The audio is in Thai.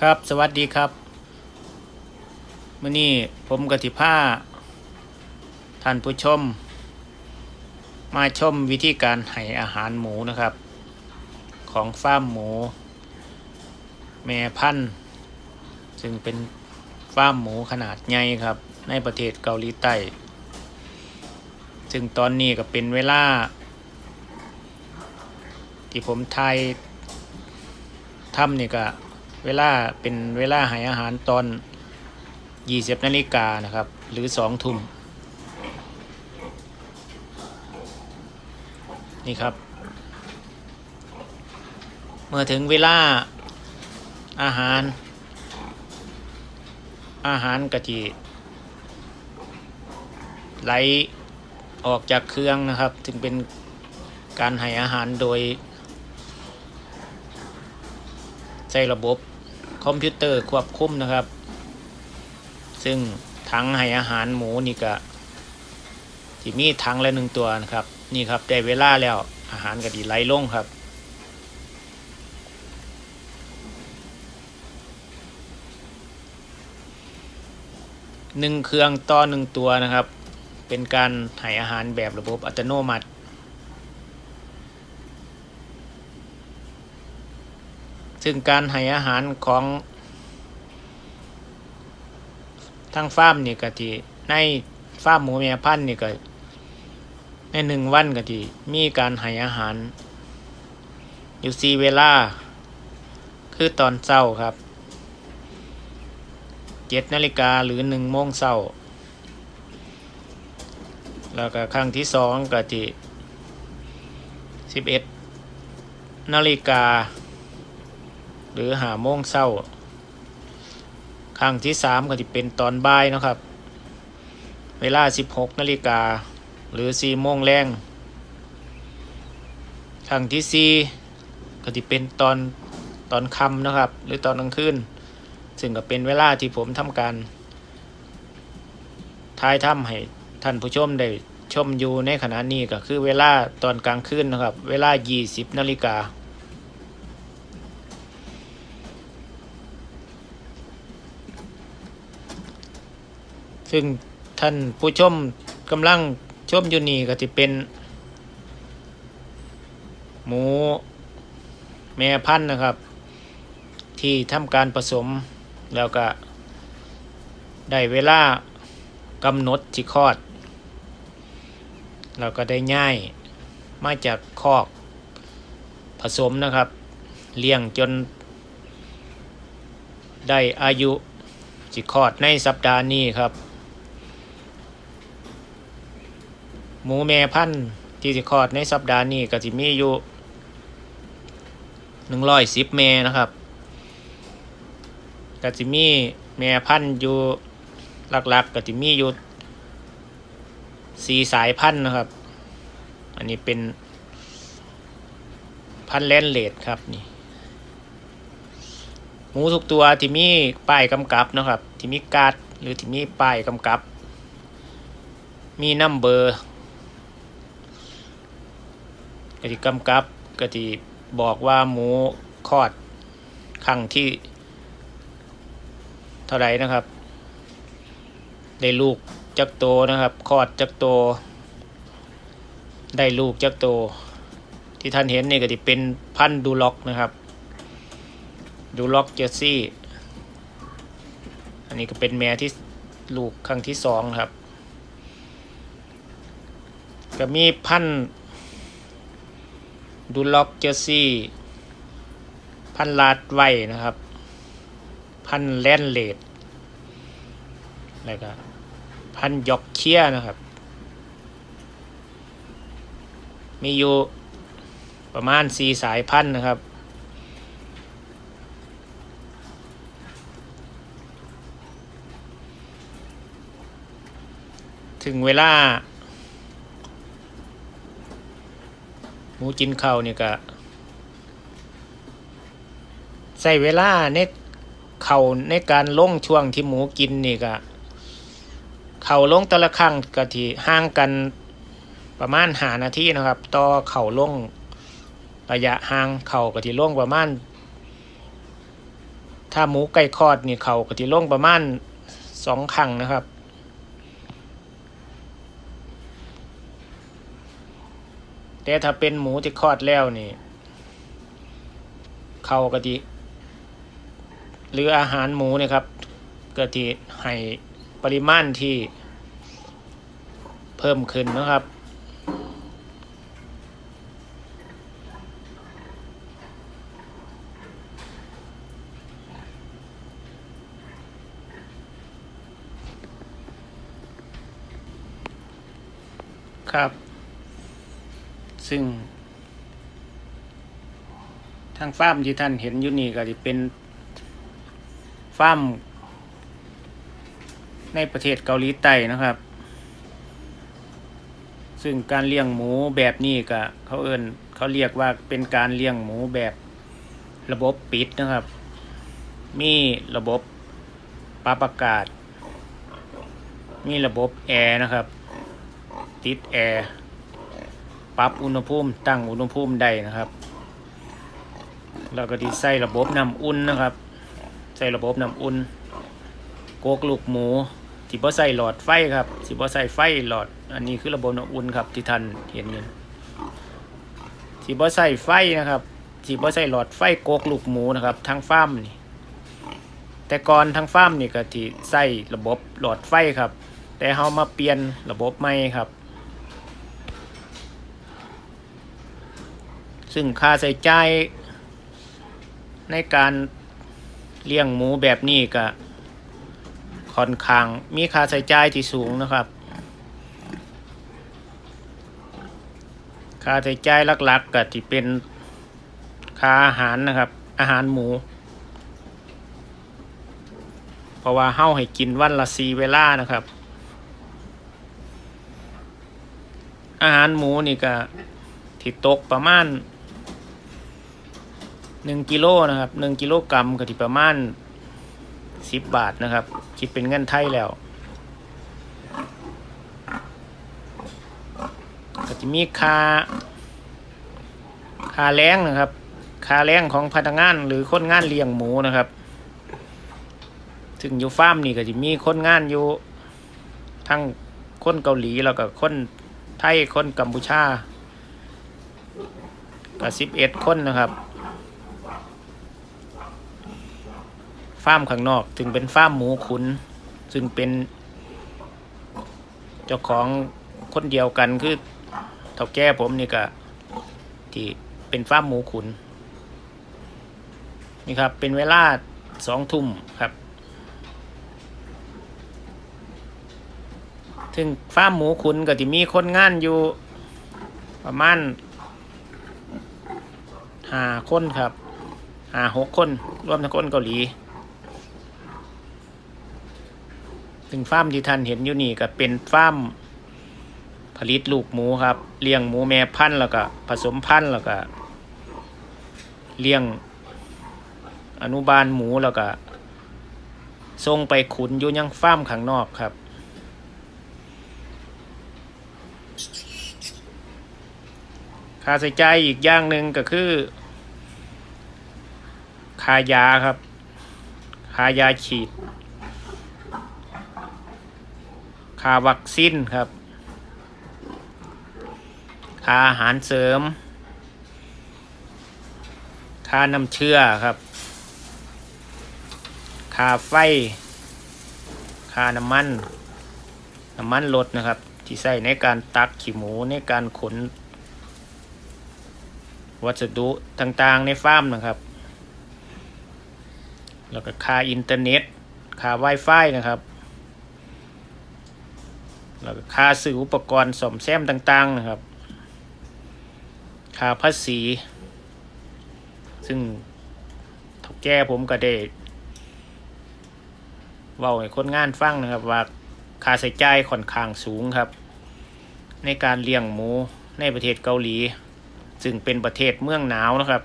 ครับสวัสดีครับมื่อนี้ผมกติผ้าท่านผู้ชม มาชมวิธีการให้อาหารหมูนะครับ ของฟาร์มหมู แม่พันธุ์ซึ่งเป็นฟาร์มหมูขนาดใหญ่ครับ ในประเทศเกาหลีใต้ซึ่งตอนนี้ก็เป็นเวลา ที่ผมไทยทำนี่ก็ เวลาเป็นเวลาให้อาหารตอน20นาฬิกานะครับ หรือ2ทุ่มนี่ครับ เมื่อถึงเวลาอาหาร อาหารกะทิไหลออกจากเครื่องนะครับ ถึงเป็นการให้อาหารโดยใช้ระบบ คอมพิวเตอร์ควบคุมนะครับ ซึ่งถังให้อาหารหมูนี่ก็ที่มีถังละหนึ่งตัวนะครับ นี่ครับได้เวลาแล้วอาหารก็ดีไหลลงครับหนึ่งเครื่องต่อหนึ่งตัวนะครับ เป็นการให้อาหารแบบระบบอัตโนมัติ ซึ่งการให้อาหารของทางฟาร์มนี่ก็ที่ในฟาร์มหมูแม่พันธุ์นี่ก็ในหนึ่งวันก็ที่มีการให้อาหาร อยู่สีเวลา คือตอนเช้าครับเจ็ดนาฬิกาหรือหนึ่งโมงเช้าแล้วก็ครั้งที่สองก็ที่สิบเอ็ดนาฬิกา หรือหาโมงเศร้าครั้งที่สามก็จะเป็นตอนบ่ายนะครับ เวลา 16นาฬิกาหรือ4โมงแรงครั้งที่สี่ก็จะเป็นตอนตอนค่ำนะครับ หรือตอนกลางคืนซึ่งก็เป็นเวลาที่ผมทำการทายถ้ำให้ท่านผู้ชมได้ชมอยู่ในขณะนี้ก็คือเวลาตอนกลางคืนนะครับ เวลา 20นาฬิกา ซึ่งท่านผู้ชมกำลังชมอยู่นี่ก็จะเป็น หมูแม่พันธุ์นะครับ ที่ทำการผสมแล้วก็ได้เวลากำหนดที่คลอด เราก็ได้ง่ายมาจากคอกผสมนะครับ เลี้ยงจน ได้อายุจิคลอดในสัปดาห์นี้ครับ หมูแม่พันธุ์ที่จะคลอดในสัปดาห์นี้ก็จะมีอยู่หนึ่งร้อยสิบแม่นะครับก็จะมีแม่พันธุ์อยู่หลักๆก็จะมีอยู่สี่สายพันธุ์นะครับ อันนี้เป็นพันธุ์แลนเลดครับนี่หมูทุกตัวที่มีป้ายกำกับนะครับ ที่มีการ์ดหรือที่มีป้ายกำกับ มีนัมเบอร์ ก็ที่กำกับก็ที่บอกว่าหมูคลอดครั้งที่ เท่าไรนะครับ ได้ลูกจักโตนะครับคลอดจักโต ได้ลูกจักโต ที่ท่านเห็นนี่ก็ที่เป็นพันดูล็อกนะครับ ดูล็อกเจอร์ซี่ อันนี้ก็เป็นแม่ที่ลูกครั้งที่สองครับ ก็มีพันธุ์ ดูล็อกเจอซี่ พันลาดไว้นะครับ พันแลนเลดแล้วก็พันยอกเคียนะครับ มีอยู่ประมาณสี่สายพันนะครับ ถึงเวลา หมูกินข้าวเนี่ยก็ใส่เวลาในเข่าในการลงช่วงที่หมูกินนี่ก็เข่าลงแต่ละครั้งก็ที่ห่างกันประมาณหานาทีนะครับ ต่อเข่าลงระยะห่างเข่าก็ที่ลงประมาณ ถ้าหมูไก่คอดนี่เข่าก็จะลงประมาณสองครั้งนะครับ แต่ถ้าเป็นหมูที่คลอดแล้วนี่ เขาก็ดีหรืออาหารหมูเนี่ยครับก็ทีให้ปริมาณที่เพิ่มขึ้นนะครับ ครับ ซึ่ง ทางฟาร์มที่ท่านเห็นอยู่นี่ก็จะเป็นฟาร์มในประเทศเกาหลีใต้นะครับ ซึ่งการเลี้ยงหมูแบบนี้ก็เขาเอิ้นเขาเรียกว่าเป็นการเลี้ยงหมูแบบระบบปิดนะครับ มีระบบปรับอากาศ มีระบบแอร์นะครับ ติดแอร์ ปรับอุณหภูมิตั้งอุณหภูมิได้นะครับ แล้วก็ที่ใส่ระบบน้ำอุ่นนะครับ ใส่ระบบน้ำอุ่นโกกลูกหมูที่บ่ใส่หลอดไฟครับสิบ่ใส่ไฟหลอด อันนี้คือระบบน้ำอุ่นครับที่ท่านเห็นอยู่ที่บ่ใส่ไฟนะครับที่บ่ใส่หลอดไฟโกกลูกหมูนะครับทางฟาร์มนี่แต่ก่อนทางฟาร์มนี่ก็ที่ใส่ระบบหลอดไฟครับ แต่เฮามาเปลี่ยนระบบใหม่ครับ ซึ่งค่าใช้จ่ายในการเลี้ยงหมูแบบนี้ก็ค่อนข้างมีค่าใช้จ่ายที่สูงนะครับ ค่าใช้จ่ายหลักๆก็ที่เป็นค่าอาหารนะครับ อาหารหมู เพราะว่าเฮาให้กินวันละสีเวลานะครับ อาหารหมูนี่ก็ที่ตกประมาณ หนึ่งกิโลนะครับหนึ่งกิโลกรัมก็ที่ประมาณสิบบาทนะครับคิดเป็นเงินไทยแล้วก็จะมีค่าค่าแรงนะครับค่าแรงของพนักงานหรือคนงานเลี้ยงหมูนะครับ ถึงอยู่ฟาร์มนี่ก็จะมีคนงานอยู่ทั้งคนเกาหลีแล้วก็คนไทยคนกัมพูชาก็สิบเอ็ดคนนะครับ ฟาร์มข้างนอกถึงเป็นฟาร์มหมูขุน ซึ่งเป็น เจ้าของคนเดียวกันคือเท่าแก่ผมนี่ก็ที่เป็นฟาร์มหมูขุน นี่ครับ เป็นเวลาสองทุ่มครับ ถึงฟาร์มหมูขุนก็จะมีคนงานอยู่ประมาณห้าคนครับห้าหกคน รวมทั้งคนเกาหลี ถึงฟาร์มที่ท่านเห็นอยู่นี่ก็เป็นฟาร์มผลิตลูกหมูครับ เลี้ยงหมูแม่พันธุ์แล้วก็ผสมพันธุ์แล้วก็เลี้ยงอนุบาลหมูแล้วก็ส่งไปขุนอยู่ยังฟาร์มข้างนอกครับ ค่าใช้จ่ายอีกอย่างหนึ่งก็คือค่ายาครับค่ายาฉีด ค่าวัคซีนครับ ค่าอาหารเสริม ค่าน้ำเชื่อครับ ค่าไฟ ค่าน้ำมัน น้ำมันรถนะครับ ที่ใช้ในการตักขี้หมูในการขน วัสดุต่างๆในฟาร์มนะครับ แล้วก็ค่าอินเทอร์เน็ต ค่า Wi-Fi นะครับ แล้วก็ค่าซื้ออุปกรณ์ซ่อมแซมต่างๆนะครับ ค่าภาษี ซึ่งท่าแก่ผมก็ได้เว้าให้คนงานฟังนะครับ ว่าค่าใช้จ่ายค่อนข้างสูงครับ ในการเลี้ยงหมูในประเทศเกาหลี ซึ่งเป็นประเทศเมืองหนาวนะครับ